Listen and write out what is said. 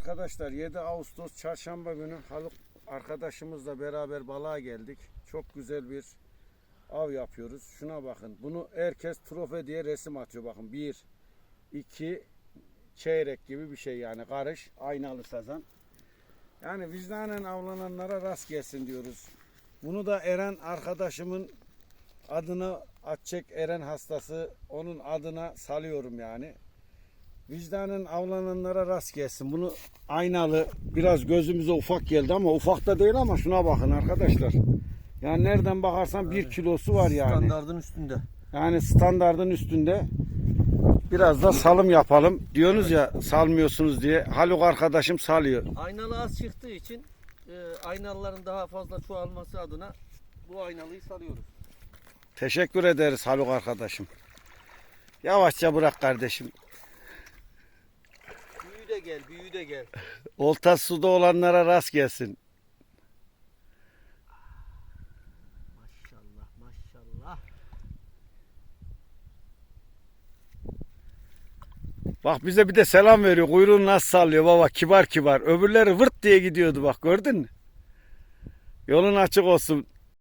Arkadaşlar 7 Ağustos çarşamba günü Haluk arkadaşımızla beraber balığa geldik. Çok güzel bir av yapıyoruz. Şuna bakın. Bunu herkes trofe diye resim atıyor. Bakın 1 2 çeyrek gibi bir şey yani karış aynalı sazan. Yani vicdanen avlananlara rast gelsin diyoruz. Bunu da Eren arkadaşımın adına Atçek Eren hastası onun adına salıyorum yani. Vicdanın avlananlara rast gelsin. Bunu aynalı biraz gözümüze ufak geldi ama ufak da değil ama şuna bakın arkadaşlar. Yani nereden bakarsan bir kilosu var yani. Standardın üstünde. Yani standardın üstünde. Biraz da salım yapalım. Diyorsunuz ya salmıyorsunuz diye. Haluk arkadaşım salıyor. Aynalı az çıktığı için e, aynalıların daha fazla çoğalması adına bu aynalıyı sarıyoruz. Teşekkür ederiz Haluk arkadaşım. Yavaşça bırak kardeşim. Gel, büyü de gel. Olta suda olanlara rast gelsin. Maşallah, maşallah. Bak bize bir de selam veriyor. Kuyruğunu nasıl sallıyor baba kibar kibar. Öbürleri vırt diye gidiyordu bak gördün mü? Yolun açık olsun.